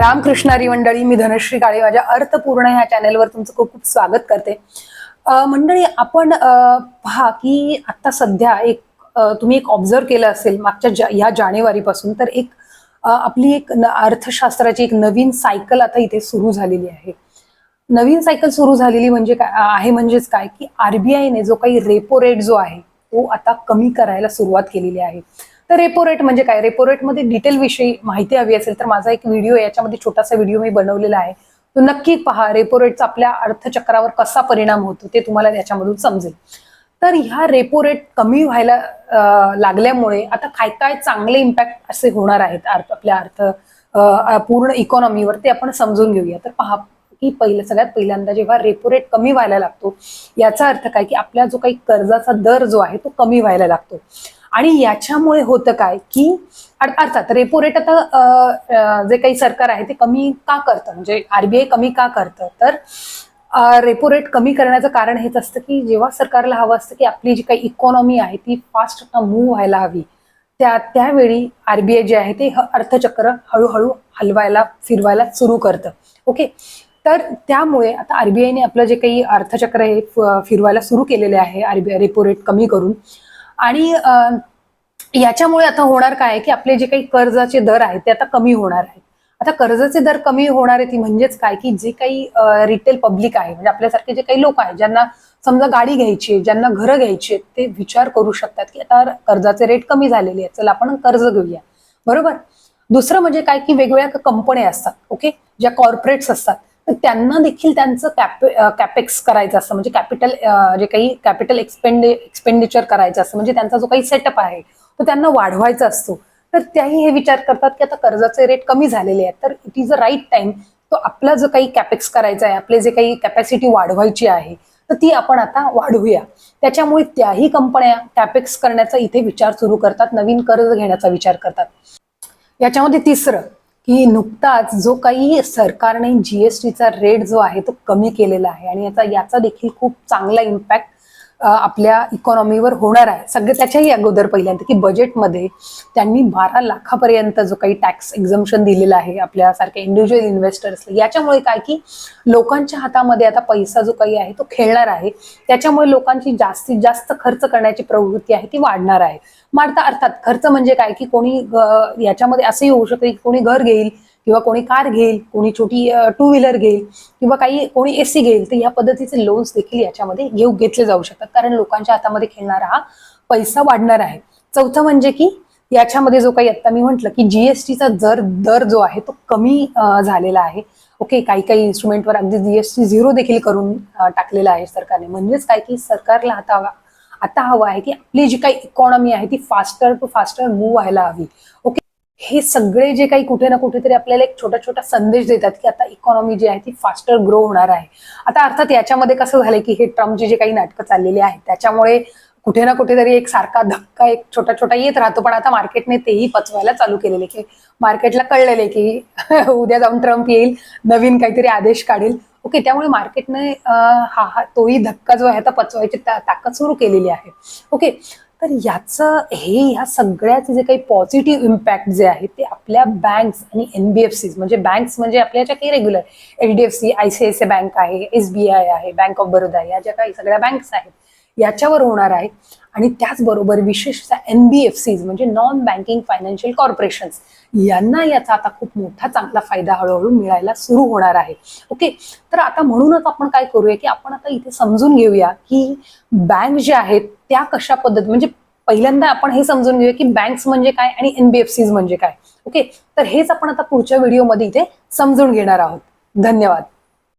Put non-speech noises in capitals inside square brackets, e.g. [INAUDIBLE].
रामकृष्णारी मंडळी मी धनश्री काळे माझ्या अर्थपूर्ण ह्या चॅनेलवर तुमचं खूप खूप स्वागत करते. मंडळी आपण पहा की आता सध्या एक तुम्ही एक ऑब्झर्व केलं असेल मागच्या जा, ह्या जानेवारीपासून तर एक आपली एक न- अर्थशास्त्राची एक नवीन सायकल आता इथे सुरू झालेली आहे. नवीन सायकल सुरू झालेली म्हणजे काय आहे म्हणजेच काय की आरबीआयने जो काही रेपो रेट जो आहे तो आता कमी करायला सुरुवात केलेली आहे. तर रेपो रेट म्हणजे काय? रेपो रेटमध्ये डिटेल विषयी माहिती हवी असेल तर माझा एक व्हिडिओ याच्यामध्ये छोटासा व्हिडिओ मी बनवलेला आहे. तो नक्की पहा रेपो रेटचा आपल्या अर्थचक्रावर कसा परिणाम होतो ते तुम्हाला त्याच्यामधून समजेल. तर ह्या रेपो रेट कमी व्हायला लागल्यामुळे आता काय काय चांगले इम्पॅक्ट असे होणार आहेत अर्थ आपल्या अर्थ पूर्ण इकॉनॉमीवर ते आपण समजून घेऊया. तर पहा की पहिलं सगळ्यात पहिल्यांदा जेव्हा रेपो रेट कमी व्हायला लागतो याचा अर्थ काय की आपला जो काही कर्जाचा दर जो आहे तो कमी व्हायला लागतो. आणि याच्यामुळे होतं काय की अर्थात रेपो रेट आता जे काही सरकार आहे ते कमी का करतं? म्हणजे आरबीआय कमी का करतं? तर रेपो रेट कमी करण्याचं कारण हेच असतं की जेव्हा सरकारला हवं असतं की आपली जी काही इकॉनॉमी आहे ती फास्ट मूव्ह व्हायला हवी. त्या त्यावेळी आरबीआय जे आहे ते अर्थचक्र हळूहळू हलवायला फिरवायला सुरू करतं. ओके तर त्यामुळे आता आरबीआयने आपलं जे काही अर्थचक्र हे फिरवायला सुरू केलेले आहे आरबीआय रेपो रेट कमी करून. आणि याच्यामुळे आता होणार काय की आपले जे काही कर्जाचे दर आहेत ते आता कमी होणार आहेत. आता कर्जाचे दर कमी होणार आहे ती म्हणजेच काय? की जे काही रिटेल पब्लिक आहे म्हणजे आपल्यासारखे जे काही लोक आहेत ज्यांना समजा गाडी घ्यायची आहे ज्यांना घरं घ्यायची आहेत ते विचार करू शकतात की आता कर्जाचे रेट कमी झालेले आहेत चला आपण कर्ज घेऊया. बरोबर? दुसरं म्हणजे काय? की वेगवेगळ्या कंपन्या असतात ओके? ज्या कॉर्पोरेट्स असतात. त्यांना देखील त्यांचं कॅप कॅपेक्स करायचं असतं. म्हणजे कॅपिटल जे काही कॅपिटल एक्सपेंडे एक्सपेंडिचर करायचं असतं. म्हणजे त्यांचा जो काही सेटअप आहे तो त्यांना वाढवायचा असतो. तर त्याही हे विचार करतात की आता कर्जाचे रेट कमी झालेले आहेत. तर it is a right time तो आपला जो काही कॅपेक्स करायचा आहे आपले जे काही कॅपॅसिटी वाढवायची आहे तर ती आपण आता वाढवूया. त्याच्यामुळे त्याही कंपन्या कॅपेक्स करण्याचा इथे विचार सुरू करतात. नवीन कर्ज घेण्याचा विचार करतात. याच्यामध्ये तिसरं की नुकताच जो काही सरकारने जीएसटीचा रेट जो आहे तो कमी केलेला आहे. आणि याचा याचा देखील खूप चांगला इम्पॅक्ट आपल्या इकॉनॉमीवर होणार आहे. सगळं त्याच्याही अगोदर पहिल्यांदा की बजेटमध्ये त्यांनी बारा लाखापर्यंत जो काही टॅक्स एक्झम्पशन दिलेला आहे आपल्यासारख्या इंडिव्हिज्युअल इन्व्हेस्टर्स याच्यामुळे काय की लोकांच्या हातामध्ये आता पैसा जो काही आहे तो खेळणार आहे. त्याच्यामुळे लोकांची जास्तीत जास्त खर्च करण्याची प्रवृत्ती आहे ती वाढणार आहे. मारता अर्थात खर्च म्हणजे काय की कोणी याच्यामध्ये असंही होऊ शकते की कोणी घर घेईल किंवा कोणी कार घेईल कोणी छोटी टू व्हीलर घेईल किंवा काही कोणी एसी घेईल तर या पद्धतीचे लोन्स देखील याच्यामध्ये घेऊ घेतले जाऊ शकतात. कारण लोकांच्या हातामध्ये खेळणारा हा पैसा वाढणार आहे. चौथं म्हणजे की याच्यामध्ये जो काही आता मी म्हटलं की जीएसटीचा जर दर जो आहे तो कमी झालेला आहे. ओके काही काही इन्स्ट्रुमेंटवर अगदी जीएसटी झिरो देखील करून टाकलेला आहे सरकारने. म्हणजेच काय की सरकारला आता हवा आता हवं आहे की आपली जी काही इकॉनॉमी आहे ती फास्टर टू फास्टर मूव्ह व्हायला हवी. ओके हे सगळे जे काही कुठे ना कुठेतरी आपल्याला एक छोटा छोटा संदेश देतात की आता इकॉनॉमी जी आहे ती फास्टर ग्रो होणार आहे. आता अर्थात याच्यामध्ये कसं झालंय की हे ट्रम्पची जे काही नाटकं चाललेली आहेत त्याच्यामुळे कुठे ना कुठेतरी एक सारखा धक्का एक छोटा छोटा येत राहतो. पण आता मार्केटने तेही पचवायला चालू केलेले की मार्केटला कळलेले की [LAUGHS] उद्या जाऊन ट्रम्प येईल नवीन काहीतरी आदेश काढेल. ओके त्यामुळे मार्केटने हा हा तोही धक्का जो आहे आता पचवायची ताकद सुरू केलेली आहे. ओके तर याचं हे ह्या सगळ्याचे जे काही पॉझिटिव्ह इम्पॅक्ट जे आहे ते आपल्या बँक्स आणि एनबीएफसी म्हणजे बँक्स म्हणजे आपल्या ज्या काही regular H D F C I C I C bank आहे एस बी आय आहे बँक ऑफ बरोदा या ज्या काही सगळ्या बँक्स आहेत याच्यावर होणार आहे. आणि त्याचबरोबर विशेषतः एन बी एफ सीज म्हणजे नॉन बँकिंग फायनान्शियल कॉर्पोरेशन्स यांना याचा आता खूप मोठा चांगला फायदा हळूहळू मिळायला सुरू होणार आहे. ओके तर आता म्हणूनच आपण काय करूया की आपण आता इथे समजून घेऊया की बँक ज्या आहेत त्या कशा पद्धती म्हणजे पहिल्यांदा आपण हे समजून घेऊया की बँक्स म्हणजे काय आणि एनबीएफसीज म्हणजे काय. ओके तर हेच आपण आता पुढच्या व्हिडिओमध्ये इथे समजून घेणार आहोत. धन्यवाद.